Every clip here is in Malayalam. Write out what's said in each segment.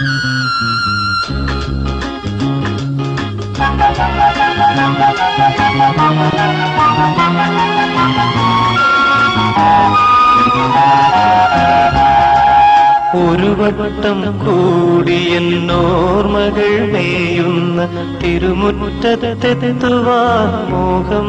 ഒരു വട്ടം കൂടിയെന്നോർമകൾ മേയുന്ന തിരുമുറ്റത്തെത്തുവാൻ മോഹം.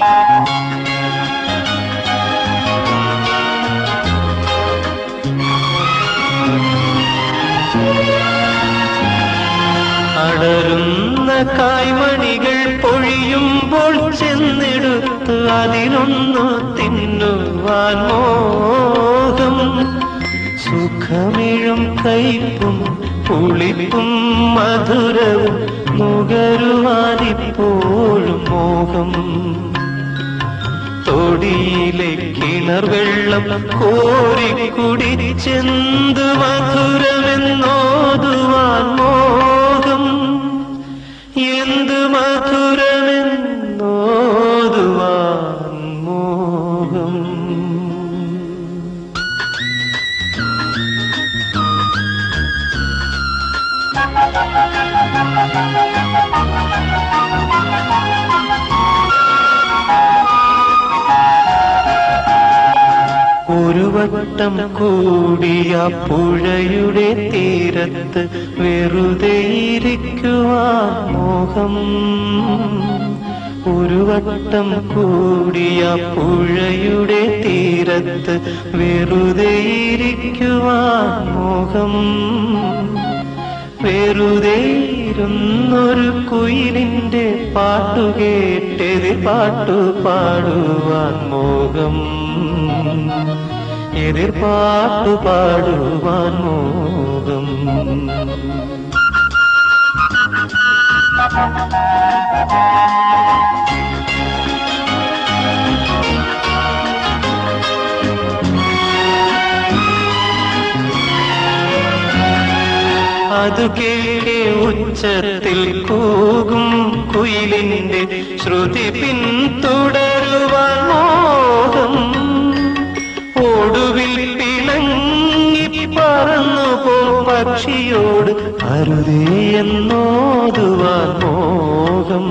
കായ്മണികൾ പൊഴിയുമ്പോൾ ചെന്നെടുത്ത് അതിനൊന്നു തിന്നുവാൻ മോഹം. സുഖമിഴും കയ്പും പുളിപ്പും മധുരവും മുകരുവാനിപ്പോഴും മോഹം. തൊടിയിലെ കിണർ വെള്ളം കോരി കുടിച്ചെന്ത് മധുരമെന്നോതുവാൻ വട്ടം കൂടിയ പുഴയുടെ തീരത്ത് വെറുതെ ഇരിക്കുവാൻ മോഹം. ഒരു വട്ടം കൂടിയ പുഴയുടെ തീരത്ത് വെറുതെ ഇരിക്കുവാൻ മോഹം. വെറുതെ ഇരുന്നൊരു കുയിലിന്റെ പാട്ടു കേട്ടെതിർ പാട്ടു പാടുവാൻ മോഹം. എതിർ പാട്ടു പാടുവാൻ മോഹം അതു കേൾക്കെ ഉച്ചത്തിൽ കൂകും കുയിലിന്റെ ശ്രുതി പിന്തുടരുവാൻ പക്ഷിയോട് അരുതേ എന്നോതുവാൻ മോഹം.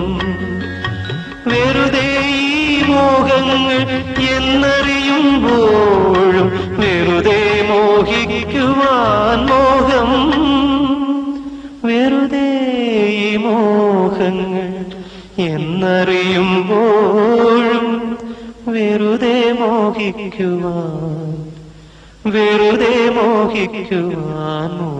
വെറുതെ ഈ മോഹങ്ങൾ എന്നറിയുമ്പോഴും വെറുതെ മോഹിക്കുവാൻ മോഹം. വെറുതെ ഈ മോഹങ്ങൾ എന്നറിയുമ്പോഴും വെറുതെ മോഹിക്കുവാൻ വെറുതെ മോഹിക്കുവാൻ മോഹം